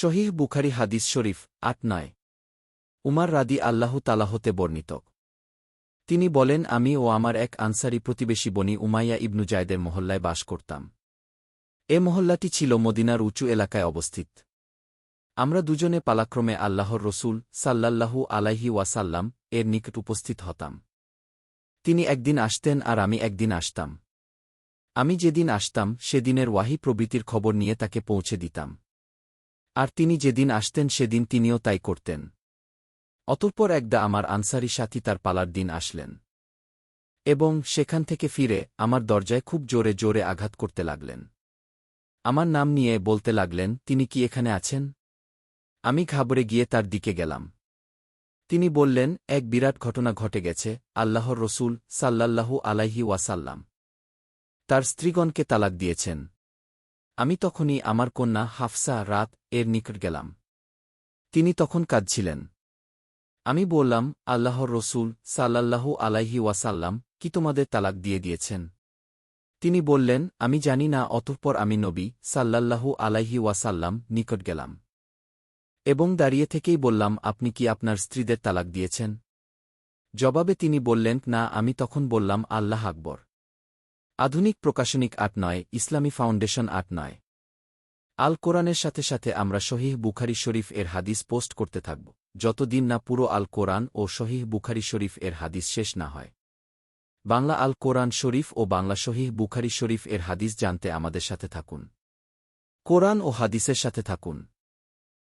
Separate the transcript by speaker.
Speaker 1: শহীহ বুখারি হাদিস শরীফ, আট নয়। উমার রাদি আল্লাহ তালাহতে বর্ণিত। তিনি বলেন, আমি ও আমার এক আনসারি প্রতিবেশী বনি উমাইয়া ইবনু জায়দের মহল্লায় বাস করতাম। এ মহল্লাটি ছিল মদিনার উঁচু এলাকায় অবস্থিত। আমরা দুজনে পালাক্রমে আল্লাহর রসুল সাল্লাল্লাহু আলাইহি ওয়াসাল্লাম এর নিকট উপস্থিত হতাম। তিনি একদিন আসতেন আর আমি একদিন আসতাম। আমি যেদিন আসতাম, সেদিনের ওয়াহি প্রবৃতির খবর নিয়ে তাকে পৌঁছে দিতাম। আর তিনি যেদিন আসতেন সেদিন তিনিও তাই করতেন। অতঃপর একদা আমার আনসারি সাথী তার পালার দিন আসলেন। এবং সেখান থেকে ফিরে আমার দরজায় খুব জোরে জোরে আঘাত করতে লাগলেন। আমার নাম নিয়ে বলতে লাগলেন, তিনি কি এখানে আছেন? আমি ঘাবড়ে গিয়ে তার দিকে গেলাম। তিনি বললেন, এক বিরাট ঘটনা ঘটে গেছে, আল্লাহর রসুল সাল্লাল্লাহু আলাইহি ওয়াসাল্লাম। তার স্ত্রীগণকে তালাক দিয়েছেন। আমি তখনই আমার কন্যা হাফসা রাত এর নিকট গেলাম। তিনি তখন কাঁদছিলেন। আমি বললাম, আল্লাহর রসুল সাল্লাল্লাহু আলাইহি ওয়াসাল্লাম কি তোমাদের তালাক দিয়ে দিয়েছেন? তিনি বললেন, আমি জানি না, অতঃপর আমি নবী সাল্লাল্লাহু আলাইহি ওয়াসাল্লাম নিকট গেলাম। এবং দাঁড়িয়ে থেকেই বললাম, আপনি কি আপনার স্ত্রীদের তালাক দিয়েছেন? জবাবে তিনি বললেন, না, আমি তখন বললাম, আল্লাহ আকবর। আধুনিক প্রকাশনিক আট নয়, ইসলামী ফাউন্ডেশন আট নয়। আল কোরআনের সাথে সাথে আমরা শহীহ বুখারি শরীফ এর হাদিস পোস্ট করতে থাকব, যতদিন না পুরো আল কোরআন ও শহীহ বুখারি শরীফ এর হাদিস শেষ না হয়। বাংলা আল কোরআন শরীফ ও বাংলা শহীহ বুখারি শরীফ এর হাদিস জানতে আমাদের সাথে থাকুন। কোরআন ও হাদিসের সাথে থাকুন।